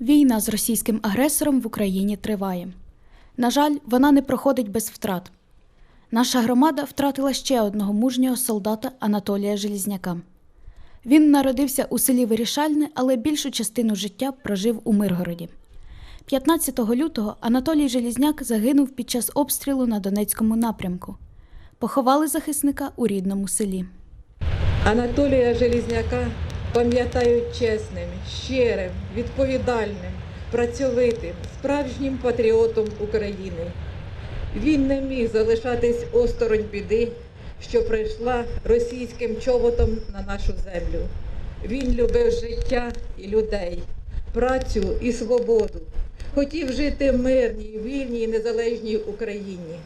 Війна з російським агресором в Україні триває. На жаль, вона не проходить без втрат. Наша громада втратила ще одного мужнього солдата Анатолія Желізняка. Він народився у селі Вирішальне, але більшу частину життя прожив у Миргороді. 15 лютого Анатолій Желізняк загинув під час обстрілу на Донецькому напрямку. Поховали захисника у рідному селі. Анатолія Желізняка пам'ятають чесним, щирим, відповідальним, працьовитим, справжнім патріотом України. Він не міг залишатись осторонь біди, що прийшла російським чоботом на нашу землю. Він любив життя і людей, працю і свободу. Хотів жити в мирній, вільній, незалежній Україні.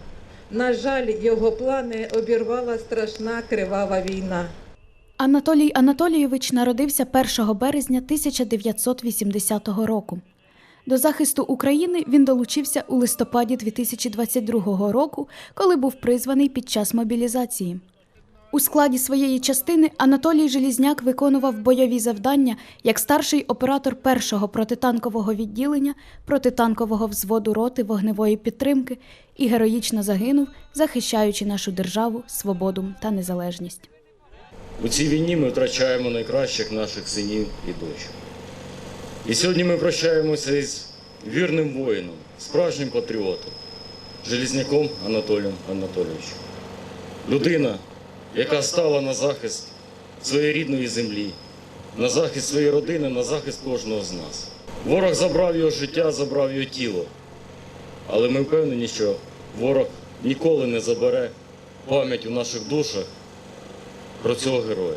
На жаль, його плани обірвала страшна кривава війна. Анатолій Анатолійович народився 1 березня 1980 року. До захисту України він долучився у листопаді 2022 року, коли був призваний під час мобілізації. У складі своєї частини Анатолій Желізняк виконував бойові завдання як старший оператор першого протитанкового відділення протитанкового взводу роти вогневої підтримки і героїчно загинув, захищаючи нашу державу, свободу та незалежність. У цій війні ми втрачаємо найкращих наших синів і дочок. І сьогодні ми прощаємося із вірним воїном, справжнім патріотом, Желізняком Анатолієм Анатолійовичем. Людина, яка стала на захист своєї рідної землі, на захист своєї родини, на захист кожного з нас. Ворог забрав його життя, забрав його тіло. Але ми впевнені, що ворог ніколи не забере пам'ять у наших душах про цього героя.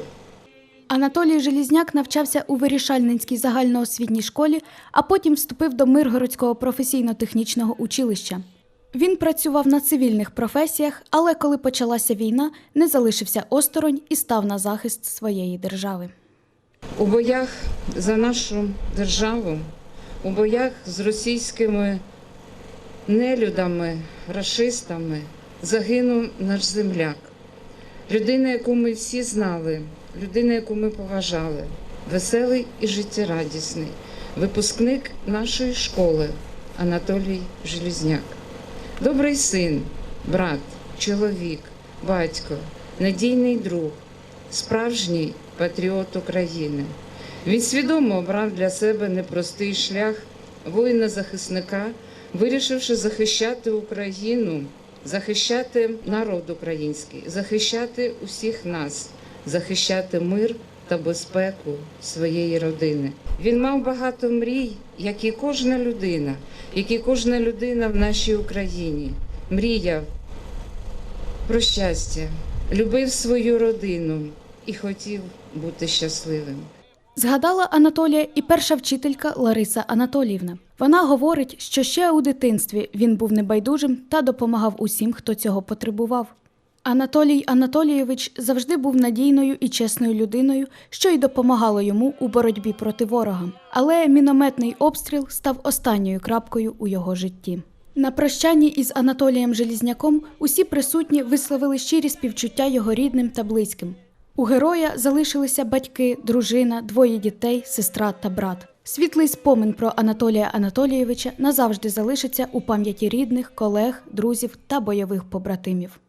Анатолій Желізняк навчався у Вирішальненській загальноосвітній школі, а потім вступив до Миргородського професійно-технічного училища. Він працював на цивільних професіях, але коли почалася війна, не залишився осторонь і став на захист своєї держави. У боях за нашу державу, у боях з російськими нелюдами, рашистами загинув наш земляк. Людина, яку ми всі знали, людина, яку ми поважали, веселий і життєрадісний, випускник нашої школи Анатолій Желізняк. Добрий син, брат, чоловік, батько, надійний друг, справжній патріот України. Він свідомо обрав для себе непростий шлях воїна-захисника, вирішивши захищати Україну, захищати народ український, захищати усіх нас, захищати мир та безпеку своєї родини. Він мав багато мрій, як і кожна людина, як і кожна людина в нашій Україні. Мріяв про щастя, любив свою родину і хотів бути щасливим. Згадала Анатолія і перша вчителька Лариса Анатоліївна. Вона говорить, що ще у дитинстві він був небайдужим та допомагав усім, хто цього потребував. Анатолій Анатолійович завжди був надійною і чесною людиною, що й допомагало йому у боротьбі проти ворога. Але мінометний обстріл став останньою крапкою у його житті. На прощанні із Анатолієм Желізняком усі присутні висловили щирі співчуття його рідним та близьким. У героя залишилися батьки, дружина, двоє дітей, сестра та брат. Світлий спомин про Анатолія Анатолійовича назавжди залишиться у пам'яті рідних, колег, друзів та бойових побратимів.